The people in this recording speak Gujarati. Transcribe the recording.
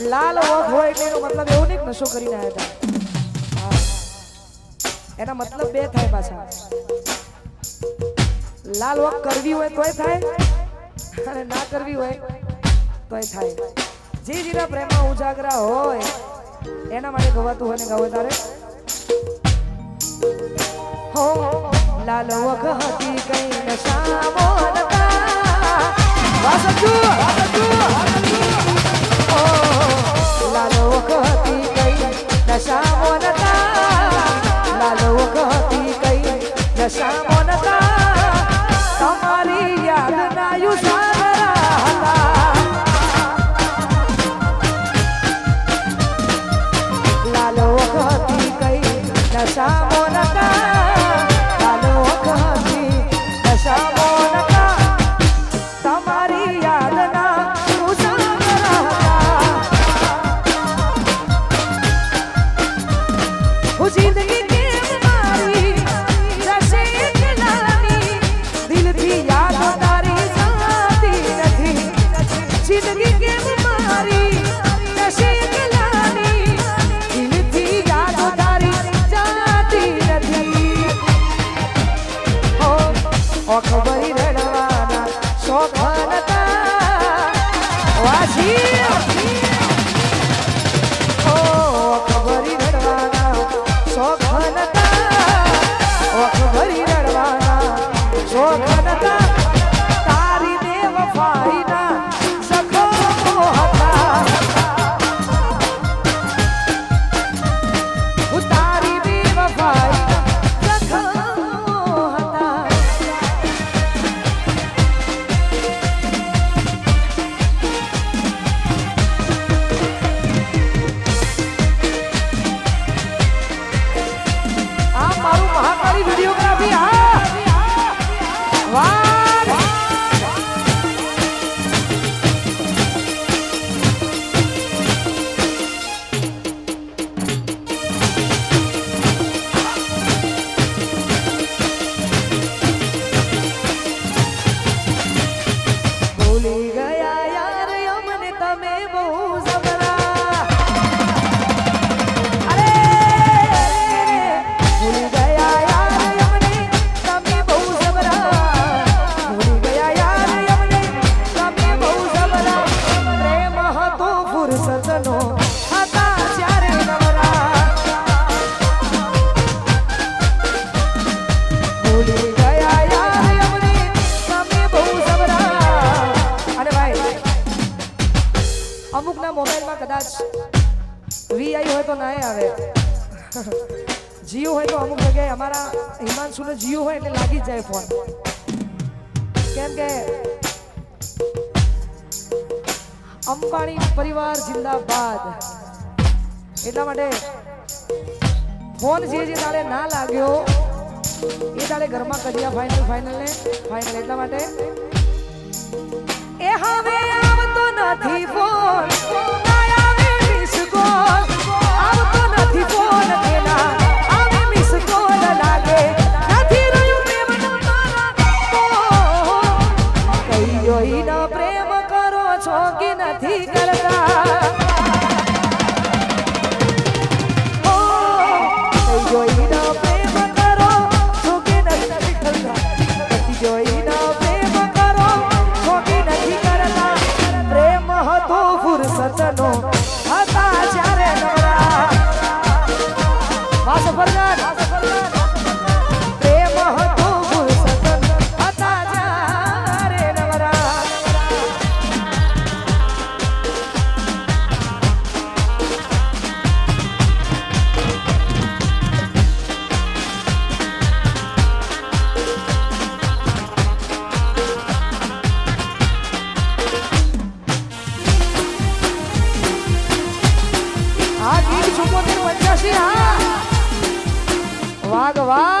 લાલ વખ હોય એટલે એનો મતલબ એવું નહીં નશો કરીને આવ્યા હતા. એના મતલબ બે થાય પાછા. લાલ વખ કરવી હોય તોય થાય અને ના કરવી હોય તોય થાય. જે જેના પ્રેમમાં ઉજાગરા હોય, એના માટે ગવાતું હોય ને ગાવે તારે? હો, લાલ વખ હતી કઈ નશા વાસજુ વાસજુ નશા મોનતા તમારી યાદ ના યુસારા હતા લાલો વખતી શોખ અમુકના મોબાઈલમાં કદાચ વીઆઈ હોય તો ના આવે. જીઓ હોય તો અમુક જગ્યાએ અમારા હિમાંશુને જીઓ હોય એટલે લાગી જ જાય ફોન. કેમ કે અંબાણી પરિવાર જિંદાબાદ. એટલા માટે ફોન જે જે તારે ના લાગ્યો એ તારે ઘરમાં કર્યા ફાઇનલ ફાઇનલ ને. ફાઇનલ એટલા માટે. એ હવે નથી ફોન. પ્રેમ કરો છો કે નથી કરતા? 这个。